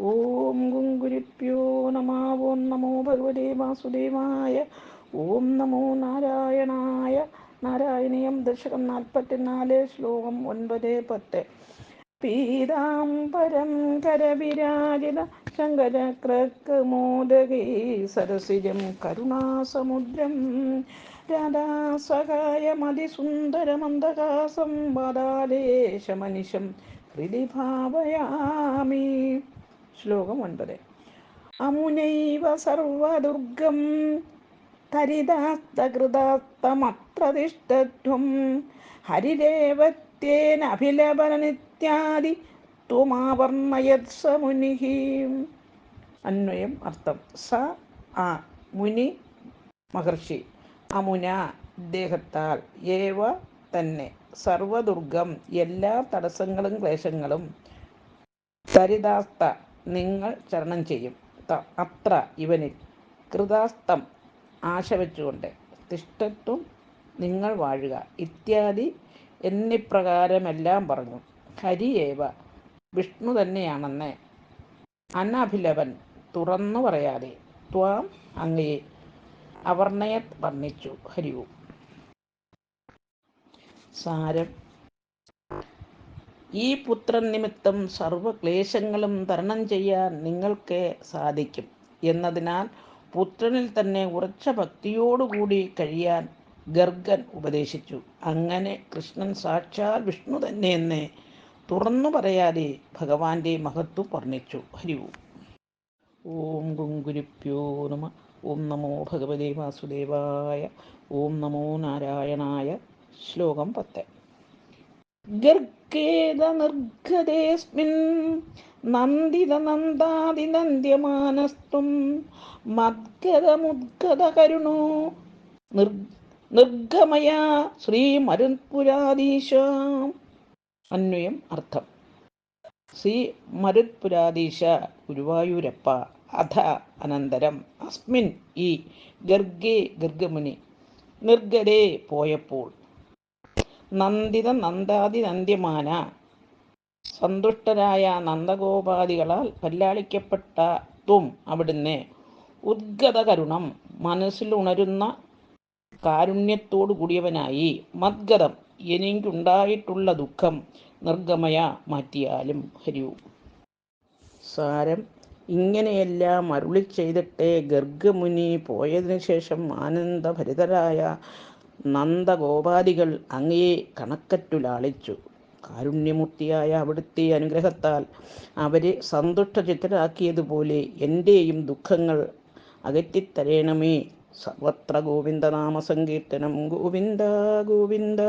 ഓം ഗുങ്കുരിപ്യോ നമാ ഓം നമോ ഭഗവതേ വാസുദേവായ. ഓം നമോ നാരായണായ. നാരായണീയം ദശകം നാൽപ്പത്തിനാല് ശ്ലോകം ഒൻപത് പത്ത്. പീതാംബരം കരവിരാജിത ശങ്കരക്രക്കമോദകേ സരസിജം കരുണാസമുദ്രം. രാധാസഹായമതിസുന്ദരമന്ദകാസം വാദാലേശമനിശം ഹൃദി ഭാവയാമി ശ്ലോകം ഒൻപത്. അമുനൈവ സർവദുർഗം തരിതാസ്തകൃതാസ്തമത്രതിഷ്ഠത്വം ഹരിദേവത്യേനഭിലപനനിത്യാദി ത്വമാവർണയത് സ മുനിഃ അന്വയം അർത്ഥം. സ ആ മുനി മഹർഷി. അമുന ദേഹത്താൽ. ഏവ തന്നെ. സർവദുർഗം എല്ലാ തടസ്സങ്ങളും ക്ലേശങ്ങളും സരിതാസ്ത നിങ്ങൾ ചരണം ചെയ്യും. അത്ര ഇവനിൽ കൃതാസ്തം ആശ വെച്ചുകൊണ്ട് തിഷ്ടത്വം നിങ്ങൾ വാഴുക. ഇത്യാദി എന്നിപ്രകാരമെല്ലാം പറഞ്ഞു. ഹരിയേവ വിഷ്ണു തന്നെയാണെന്ന് അനഭിലവൻ തുറന്നു പറയാതെ ത്വാം അങ്ങയെ അവർണയത് വർണിച്ചു. ഹരിവും. സാരം ഈ പുത്രൻ നിമിത്തം സർവക്ലേശങ്ങളും തരണം ചെയ്യാൻ നിങ്ങൾക്ക് സാധിക്കും. എന്നതിനാൽ പുത്രനിൽ തന്നെ ഉറച്ച ഭക്തിയോടുകൂടി കഴിയാൻ ഗർഗൻ ഉപദേശിച്ചു. അങ്ങനെ കൃഷ്ണൻ സാക്ഷാൽ വിഷ്ണു തന്നെയെന്ന് തുറന്നു പറയാതെ ഭഗവാന്റെ മഹത്വം വർണിച്ചു. ഹരിവും ഓം. ഗുങ്കുരിപ്യോ നമ. ഓം നമോ ഭഗവതേ വാസുദേവായ. ഓം നമോ നാരായണായ. ശ്ലോകം പത്ത്. ഗർഗേത നിർഗതേസ്മിൻ നന്ദിത നന്ദാതിനന്ദ്യമാനസ്ത്വം മദ്ഗതമുദ്ഗത കരുണോ നിർ നിർഗമയ ശ്രീമരുത്പുരാധീശ. അന്വയം അർത്ഥം. ശ്രീ മരുത്പുരാധീശ ഗുരുവായൂരപ്പ. അധ അനന്തരം. അസ്മിൻ ഈ ഗർഗേ ഗർഗമുനി. നിർഗതേ പോയപ്പോൾ നന്ദിത നന്ദ്യമാന സന്തുഷ്ടരായ നന്ദഗോപാദികളാൽ പല്ലാളിക്കപ്പെട്ട ത്വം അവിടുന്ന് ഉദ്ഗത കരുണം മനസ്സിൽ ഉണരുന്ന കാരുണ്യത്തോടു കൂടിയവനായി. മദ്ഗതം എനിക്കുണ്ടായിട്ടുള്ള ദുഃഖം നിർഗമയ മാറ്റിയാലും. ഹരിയു സാരം. ഇങ്ങനെയെല്ലാം അരുളി ചെയ്തിട്ടേ ഗർഗമുനി പോയതിനു ശേഷം ആനന്ദഭരിതരായ നന്ദഗോപാദികൾ അങ്ങയെ കണക്കറ്റു ലാളിച്ചു കാരുണ്യമൂർത്തിയായ അവിടുത്തെ അനുഗ്രഹത്താൽ അവരെ സന്തുഷ്ടചിത്തരാക്കിയതുപോലെ എന്റെയും ദുഃഖങ്ങൾ അകറ്റിത്തരേണമേ. സർവത്ര ഗോവിന്ദനാമ സങ്കീർത്തനം ഗോവിന്ദ ഗോവിന്ദ.